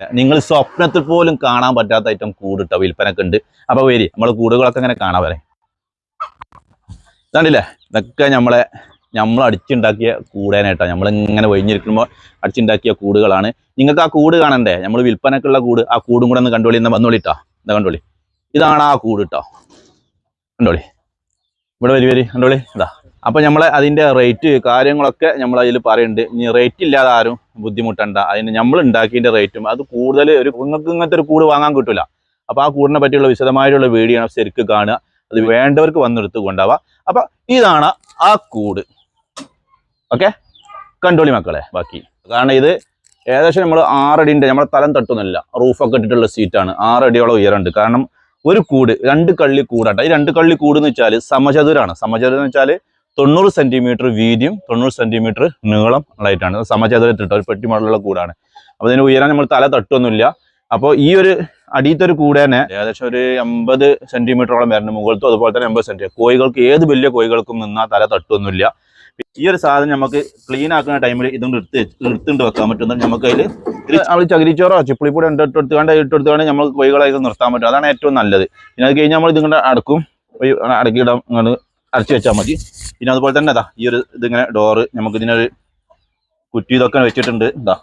നിങ്ങൾ സ്വപ്നത്തിൽ പോലും കാണാൻ പറ്റാത്ത ഐറ്റം കൂടിട്ട വിൽപ്പനക്ക് ഉണ്ട്. അപ്പൊ വരി നമ്മൾ കൂടുകളൊക്കെ ഇങ്ങനെ കാണാൻ വരെ. കണ്ടില്ലേ? ഇതൊക്കെ നമ്മളെ നമ്മൾ അടിച്ചുണ്ടാക്കിയ കൂടേനേട്ടോ നമ്മൾ ഇങ്ങനെ ഒഴിഞ്ഞിരിക്കുമ്പോൾ അടിച്ചുണ്ടാക്കിയ കൂടുകളാണ്. നിങ്ങൾക്ക് ആ കൂട് കാണണ്ടേ? നമ്മൾ വിൽപ്പനക്കുള്ള കൂട് ആ കൂടും കൂടെ ഒന്ന് കണ്ടോളി. എന്നാ വന്നോളിട്ടോ എന്താ കണ്ടോളി. ഇതാണ് ആ കൂട് കേട്ടോ കണ്ടോളി. ഇവിടെ വരി വരി കണ്ടോളി. ഇതാ. അപ്പൊ നമ്മളെ അതിന്റെ റേറ്റ് കാര്യങ്ങളൊക്കെ നമ്മൾ അതിൽ പറയുന്നുണ്ട്. ഇനി റേറ്റ് ഇല്ലാതെ ആരും ബുദ്ധിമുട്ടണ്ട. അതിന് നമ്മൾ ഉണ്ടാക്കിയതിന്റെ റേറ്റും അത് കൂടുതൽ ഒരു നിങ്ങൾക്ക് ഇങ്ങനത്തെ ഒരു കൂട് വാങ്ങാൻ കിട്ടില്ല അപ്പോൾ ആ കൂടിനെ പറ്റിയുള്ള വിശദമായിട്ടുള്ള വീഡിയോ ആണ് ശരിക്ക് കാണുക. അത് വേണ്ടവർക്ക് വന്നെടുത്ത് കൊണ്ടാവുക അപ്പൊ ഇതാണ് ആ കൂട്. ഓക്കെ കണ്ടോളി മക്കളെ ബാക്കി. കാരണം ഇത് ഏകദേശം നമ്മൾ ആറടിന്റെ നമ്മളെ തലം തട്ടുന്നില്ല റൂഫൊക്കെ ഇട്ടിട്ടുള്ള സീറ്റാണ് ആറടിയോളം ഉയരമുണ്ട്. കാരണം ഒരു കൂട് രണ്ട് കള്ളി കൂടാട്ടെ. ഈ രണ്ട് കള്ളി കൂട് എന്ന് വെച്ചാൽ സമചതുരാണ്. സമചതുരം എന്ന് വെച്ചാൽ തൊണ്ണൂറ് സെന്റിമീറ്റർ വീതിയും തൊണ്ണൂറ് സെന്റിമീറ്റർ നീളം ഉള്ളതായിട്ടാണ് സമചതുരത്തിട്ട ഒരു പെട്ടി മോഡലുള്ള കൂടാണ്. അപ്പോൾ ഇതിന് ഉയരാൻ നമ്മൾ തല തട്ടൊന്നുമില്ല. അപ്പോൾ ഈ ഒരു അടിയത്തെ ഒരു കൂടെ തന്നെ ഏകദേശം ഒരു എൺപത് സെന്റിമീറ്ററോളം വരുന്നുണ്ട് മുകളിലത്തും അതുപോലെ തന്നെ എൺപത് സെന്റിമീറ്റർ കോഴികൾക്ക് ഏത് വലിയ കോഴികൾക്കും നിന്നാൽ തല തട്ടൊന്നുമില്ല. ഈ ഒരു സാധനം നമുക്ക് ക്ലീൻ ആക്കുന്ന ടൈമിൽ ഇതുകൊണ്ട് എടുത്ത് എടുത്തുകൊണ്ട് വെക്കാൻ പറ്റുന്നത് നമുക്ക് അതിൽ നമ്മൾ ചകിരിച്ചോറോ ചിപ്പിളിപ്പൊടി ഉണ്ട് ഇട്ട് എടുത്തുകൊണ്ട് ഇട്ട് എടുത്തുകൊണ്ട് നമുക്ക് കോഴികളായി നിർത്താൻ പറ്റും. അതാണ് ഏറ്റവും നല്ലത്. പിന്നെ അത് കഴിഞ്ഞാൽ നമ്മൾ ഇതുകൊണ്ട് അടക്കും. ഈ അടച്ചു വെച്ചാൽ മതി. പിന്നെ അതുപോലെ തന്നെ ഇതാ ഈ ഒരു ഇതിങ്ങനെ ഡോറ് നമുക്ക് ഇതിനൊരു കുറ്റി ഇതൊക്കെ വെച്ചിട്ടുണ്ട്. ഇതാ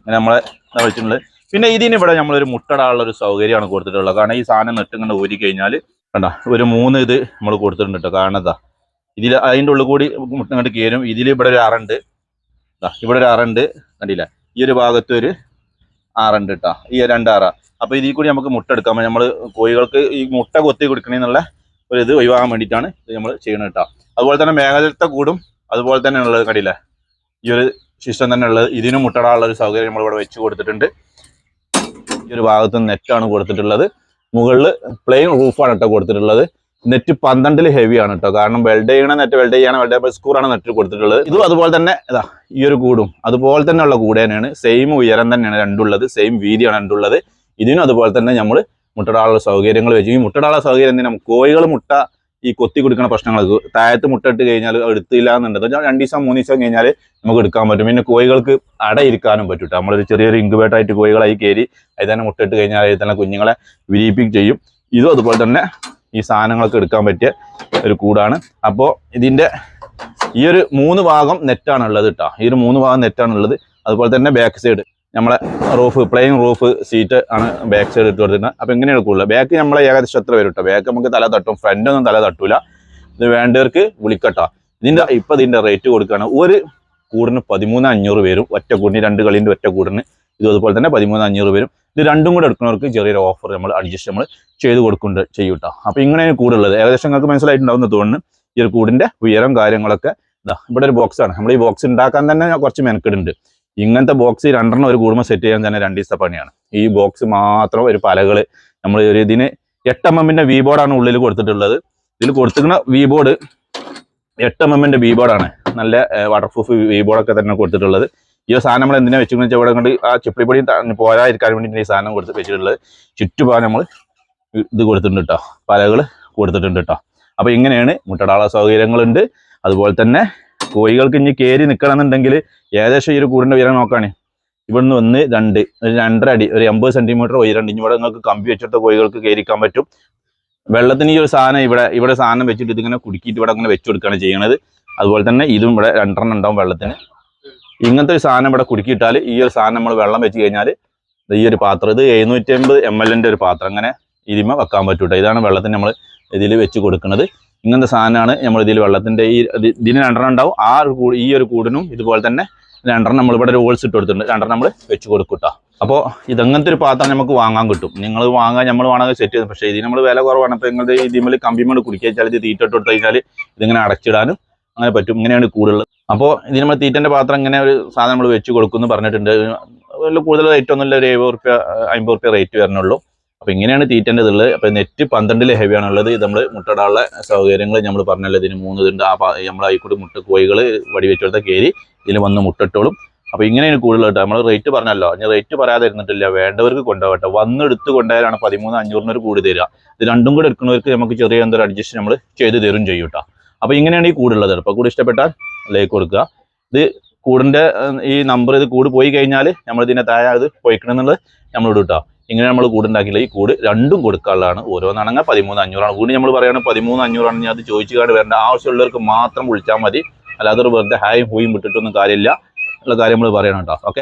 ഇങ്ങനെ നമ്മളെ ഇതാ വെച്ചിട്ടുണ്ട്. പിന്നെ ഇതിന് ഇവിടെ നമ്മളൊരു മുട്ടടാനുള്ള ഒരു സൗകര്യമാണ് കൊടുത്തിട്ടുള്ളത്. കാരണം ഈ സാധനം നെട്ടിങ്ങനെ ഊരി കഴിഞ്ഞാൽ കണ്ട ഒരു മൂന്ന് ഇത് നമ്മൾ കൊടുത്തിട്ടുണ്ട് കേട്ടോ. കാരണം ഇതാ ഇതിൽ അതിന്റെ ഉള്ളിൽ കൂടി മുട്ട ഇങ്ങോട്ട് കയറും. ഇതിൽ ഇവിടെ ഒരു അറുണ്ട് ഇതാ ഇവിടെ ഒരു അറുണ്ട് കണ്ടില്ല? ഈ ഒരു ഭാഗത്ത് ഒരു ആറുണ്ട് കേട്ടോ. ഈ രണ്ട് ആറ അപ്പോൾ ഇതിൽ കൂടി നമുക്ക് മുട്ട എടുക്കാം. നമ്മൾ കോഴികൾക്ക് ഈ മുട്ട കൊത്തി കൊടുക്കണമെന്നുള്ള ഒരു ഇത് ഒഴിവാക്കാൻ വേണ്ടിയിട്ടാണ് ഇത് നമ്മൾ ചെയ്യണത് കേട്ടോ അതുപോലെ തന്നെ മേഖലത്തെ കൂടും അതുപോലെ തന്നെ ഉള്ളത് കടിയില്ല ഈ ഒരു സിസ്റ്റം തന്നെ ഉള്ളത് ഇതിനും മുട്ടടാനുള്ള ഒരു സൗകര്യം നമ്മൾ ഇവിടെ വെച്ച് കൊടുത്തിട്ടുണ്ട്. ഈ ഒരു ഭാഗത്ത് നെറ്റാണ് കൊടുത്തിട്ടുള്ളത്. മുകളിൽ പ്ലെയിൻ റൂഫാണ് കേട്ടോ കൊടുത്തിട്ടുള്ളത്. നെറ്റ് പന്ത്രണ്ടിൽ ഹെവിയാണ് കേട്ടോ കാരണം വെൽഡ് ചെയ്യണ നെറ്റ് വെൽഡ് ചെയ്യണ വെൽഡ് സ്കൂറാണ് നെറ്റ് കൊടുത്തിട്ടുള്ളത്. ഇതും അതുപോലെ തന്നെ ഇതാ ഈ ഒരു കൂടും. അതുപോലെ തന്നെ ഉള്ള കൂടെ തന്നെയാണ് സെയിം ഉയരം തന്നെയാണ് രണ്ടുള്ളത്. സെയിം വീതിയാണ് രണ്ടുള്ളത്. ഇതിനും അതുപോലെ തന്നെ നമ്മൾ മുട്ടടാനുള്ള സൗകര്യങ്ങൾ വെച്ചു. ഈ മുട്ടടാനുള്ള സൗകര്യം എന്തിനാണ് കോഴികൾ മുട്ട ഈ കൊത്തി കൊടുക്കുന്ന പ്രശ്നങ്ങൾ താഴത്ത് മുട്ടയിട്ട് കഴിഞ്ഞാൽ എടുത്തില്ല എന്നുണ്ടെങ്കിൽ രണ്ട് ദിവസം മൂന്ന് ദിവസം കഴിഞ്ഞാൽ നമുക്ക് എടുക്കാൻ പറ്റും. പിന്നെ കോഴികൾക്ക് അടയിരിക്കാനും പറ്റും ട്ടോ. നമ്മളൊരു ചെറിയൊരു ഇൻക്യുബേറ്റർ ആയിട്ട് കോഴികളായി കയറി അതിൽ തന്നെ മുട്ടയിട്ട് കഴിഞ്ഞാൽ അതിൽ തന്നെ കുഞ്ഞുങ്ങളെ വിരിയിപ്പിക്കും ചെയ്യും. ഇതും അതുപോലെ തന്നെ ഈ സാധനങ്ങളൊക്കെ എടുക്കാൻ പറ്റിയ ഒരു കൂടാണ്. അപ്പോൾ ഇതിന്റെ ഈ ഒരു മൂന്ന് ഭാഗം നെറ്റാണുള്ളത് കേട്ടോ ഈ ഒരു മൂന്ന് ഭാഗം നെറ്റാണുള്ളത് അതുപോലെ തന്നെ ബാക്ക് സൈഡ് നമ്മളെ റൂഫ് പ്ലെയിൻ റൂഫ് സീറ്റ് ആണ് ബാക്ക് സൈഡ് ഇട്ട് കൊടുത്തിട്ടുണ്ട് അപ്പോൾ ഇങ്ങനെയാണ് കൂടുതൽ. ബാക്ക് നമ്മളെ ഏകദേശം എത്ര വരും കേട്ടോ ബാക്ക് നമുക്ക് തല തട്ടും ഫ്രണ്ട് ഒന്നും തല തട്ടൂല. ഇത് വേണ്ടവർക്ക് വിളിക്കട്ടോ. ഇതിന്റെ ഇപ്പം ഇതിന്റെ റേറ്റ് കൊടുക്കുകയാണ്. ഒരു കൂടിന് പതിമൂന്ന് അഞ്ഞൂറ് വരും. ഒറ്റ കൂടിന് രണ്ട് കളിന്റെ ഒറ്റ കൂടിന് ഇത് അതുപോലെ തന്നെ പതിമൂന്ന് അഞ്ഞൂറ് വരും. ഇത് രണ്ടും കൂടെ എടുക്കുന്നവർക്ക് ചെറിയൊരു ഓഫർ നമ്മൾ അഡ്ജസ്റ്റ് നമ്മൾ ചെയ്ത് കൊടുക്കുന്നുണ്ട് ചെയ്യൂട്ടോ. കേട്ടോ അപ്പൊ ഇങ്ങനെയാണ് കൂടുള്ളത് ഏകദേശം നിങ്ങൾക്ക് മനസ്സിലായിട്ടുണ്ടാവുന്ന തോന്നുന്നു. ഈ ഒരു കൂടിന്റെ ഉയരം കാര്യങ്ങളൊക്കെ. ഇതാ ഇവിടെ ഒരു ബോക്സാണ് നമ്മൾ ഈ ബോക്സ് ഉണ്ടാക്കാൻ തന്നെ കുറച്ച് മെനക്കെടുണ്ട് ഇങ്ങനത്തെ ബോക്സ് രണ്ടെണ്ണം ഒരു കൂടുമ്പോൾ സെറ്റ് ചെയ്യാൻ തന്നെ രണ്ട് ദിവസത്തെ പണിയാണ്. ഈ ബോക്സ് മാത്രം ഒരു പലകൾ നമ്മൾ ഒരു ഇതിന് എട്ട് എം എമ്മിന്റെ വി ബോർഡാണ് ഉള്ളിൽ കൊടുത്തിട്ടുള്ളത്. ഇതിൽ കൊടുത്തിരിക്കുന്ന വി ബോർഡ് എട്ട് എം എമ്മിന്റെ വി ബോർഡാണ് നല്ല വാട്ടർ പ്രൂഫ് വി ബോർഡൊക്കെ തന്നെ കൊടുത്തിട്ടുള്ളത്. ഈ സാധനം നമ്മൾ എന്തിനാ വെച്ചിരിക്കുന്നത് വെച്ചാൽ ഇവിടെ കൊണ്ട് ആ ചിപ്പിളിപ്പൊടി പോരാതിരിക്കാൻ വേണ്ടി ഈ സാധനം കൊടുത്ത് വെച്ചിട്ടുള്ളത്. ചുറ്റുപാട് നമ്മൾ ഇത് കൊടുത്തിട്ടുണ്ട് കേട്ടോ പലകൾ കൊടുത്തിട്ടുണ്ട് കേട്ടോ അപ്പോൾ ഇങ്ങനെയാണ് മുട്ടടാള സൗകര്യങ്ങളുണ്ട്. അതുപോലെ തന്നെ കോഴികൾക്ക് ഇനി കയറി നിൽക്കണമെന്നുണ്ടെങ്കിൽ ഏകദേശം ഈ ഒരു കൂടിന്റെ ഉയരം നോക്കുകയാണെ ഇവിടുന്ന് ഒന്ന് രണ്ട് ഒരു രണ്ടര അടി ഒരു എൺപത് സെന്റിമീറ്റർ ഉയരം ഇനി ഇവിടെ നിങ്ങൾക്ക് കമ്പി വെച്ചിട്ട് കോഴികൾക്ക് കയറിക്കാൻ പറ്റും. വെള്ളത്തിന് ഈ ഒരു സാധനം ഇവിടെ ഇവിടെ സാധനം വെച്ചിട്ട് ഇതിങ്ങനെ കുടുക്കിയിട്ട് ഇവിടെ അങ്ങനെ വെച്ചു കൊടുക്കുകയാണ് ചെയ്യണത്. അതുപോലെ തന്നെ ഇതും ഇവിടെ രണ്ടെണ്ണം ഉണ്ടാവും വെള്ളത്തിന്. ഇങ്ങനത്തെ ഒരു സാധനം ഇവിടെ കുടുക്കിയിട്ടാൽ ഈ ഒരു സാധനം നമ്മൾ വെള്ളം വെച്ച് കഴിഞ്ഞാൽ ഈ ഒരു പാത്രം ഇത് എഴുന്നൂറ്റി അമ്പത് എം ഒരു പാത്രം. അങ്ങനെ ഇതിമ വെക്കാൻ പറ്റൂട്ടോ. ഇതാണ് വെള്ളത്തിന് നമ്മൾ ഇതിൽ വെച്ച് കൊടുക്കുന്നത്. ഇങ്ങനത്തെ സാധനമാണ് നമ്മൾ ഇതിൽ വെള്ളത്തിന്റെ ഈ ഇത് ഇതിന് രണ്ടെണ്ണം ഉണ്ടാവും. ആ ഒരു കൂട് ഈ ഒരു കൂടിനും ഇതുപോലെ തന്നെ രണ്ടെണ്ണം നമ്മൾ ഇവിടെ ഒരു ഹോൾസ് ഇട്ട് കൊടുത്തിട്ടുണ്ട്. രണ്ടെണ്ണം നമ്മൾ വെച്ച് കൊടുക്കൂട്ടോ അപ്പോൾ ഇതങ്ങനത്തെ ഒരു പാത്രം നമുക്ക് വാങ്ങാൻ കിട്ടും. നിങ്ങൾ വാങ്ങാൻ നമ്മൾ വേണമെങ്കിൽ സെറ്റ് ചെയ്ത്. പക്ഷേ ഇതിന് നമ്മൾ വില കുറവാണ്. അപ്പോൾ നിങ്ങളുടെ ഇതിമേൽ കമ്പിമേൽ കുടിക്കുക വെച്ചാൽ ഇത് തീറ്റ ഇട്ട് കൊടുത്തു കഴിഞ്ഞാൽ ഇതിങ്ങനെ അടച്ചിടാനും അങ്ങനെ പറ്റും. ഇങ്ങനെയാണ് കൂടുതൽ. അപ്പോൾ ഇതിന് നമ്മൾ തീറ്റന്റെ പാത്രം ഇങ്ങനെ ഒരു സാധനം നമ്മൾ വെച്ച് കൊടുക്കുമെന്ന് പറഞ്ഞിട്ടുണ്ട്. കൂടുതൽ റേറ്റ് ഒന്നുമില്ല. ഒരു എഴുപത് റുപ്യ അമ്പത് റുപ്യ റേറ്റ് വരണുള്ളൂ അപ്പോൾ ഇങ്ങനെയാണ് തീറ്റന്റെ ഇതുള്ളത് അപ്പോൾ നെറ്റ് പന്ത്രണ്ടിൽ ഹെവിയാണ് ഉള്ളത് നമ്മൾ മുട്ടടാനുള്ള സൗകര്യങ്ങൾ നമ്മൾ പറഞ്ഞല്ലോ. ഇതിന് മൂന്ന് ഇതുണ്ട്. ആ നമ്മൾ ആയിക്കൂടി മുട്ട കോഴികൾ വടി വെച്ചെടുത്ത കയറി ഇതിൽ വന്ന് മുട്ടിട്ടോളും. അപ്പോൾ ഇങ്ങനെയാണ് കൂടുതൽ കേട്ടോ. നമ്മൾ റേറ്റ് പറഞ്ഞല്ലോ. ഞാൻ റേറ്റ് പറയാതെ ഇരുന്നിട്ടില്ല. വേണ്ടവർക്ക് കൊണ്ടുപോകട്ടെ. വന്ന് എടുത്ത് കൊണ്ടുപോയാലാണ് പതിമൂന്ന് അഞ്ഞൂറിന് ഒരു കൂടി തരിക. ഇത് രണ്ടും കൂടെ എടുക്കുന്നവർക്ക് നമുക്ക് ചെറിയ എന്തൊരു അഡ്ജസ്റ്റ് നമ്മൾ ചെയ്ത് തരും ചെയ്യും കേട്ടോ അപ്പോൾ ഇങ്ങനെയാണ് ഈ കൂടുള്ളത് അപ്പോൾ കൂടി ഇഷ്ടപ്പെട്ടാൽ ലൈക്ക് കൊടുക്കുക. ഇത് കൂടിന്റെ ഈ നമ്പർ ഇത് കൂട് പോയി കഴിഞ്ഞാൽ നമ്മൾ ഇതിന്റെ താഴെ അത് പോയിക്കണമെന്നുള്ളത് നമ്മളോട് കേട്ടോ ഇങ്ങനെ നമ്മൾ കൂടുണ്ടാക്കില്ല ഈ കൂട് രണ്ടും കൊടുക്കാനുള്ളതാണ്. ഓരോന്നാണെങ്കിൽ പതിമൂന്ന് അഞ്ഞൂറാണ്. കൂടി നമ്മൾ പറയുകയാണ് പതിമൂന്ന് അഞ്ഞൂറാണ്. ഞാൻ അത് ചോദിച്ചു കാട് വരേണ്ട. ആവശ്യമുള്ളവർക്ക് മാത്രം വിളിച്ചാൽ മതി. അല്ലാതെ വെറുതെ ഹായും ഹൂയും വിട്ടിട്ടൊന്നും കാര്യമില്ല. ഉള്ള കാര്യം നമ്മൾ പറയണം കേട്ടോ.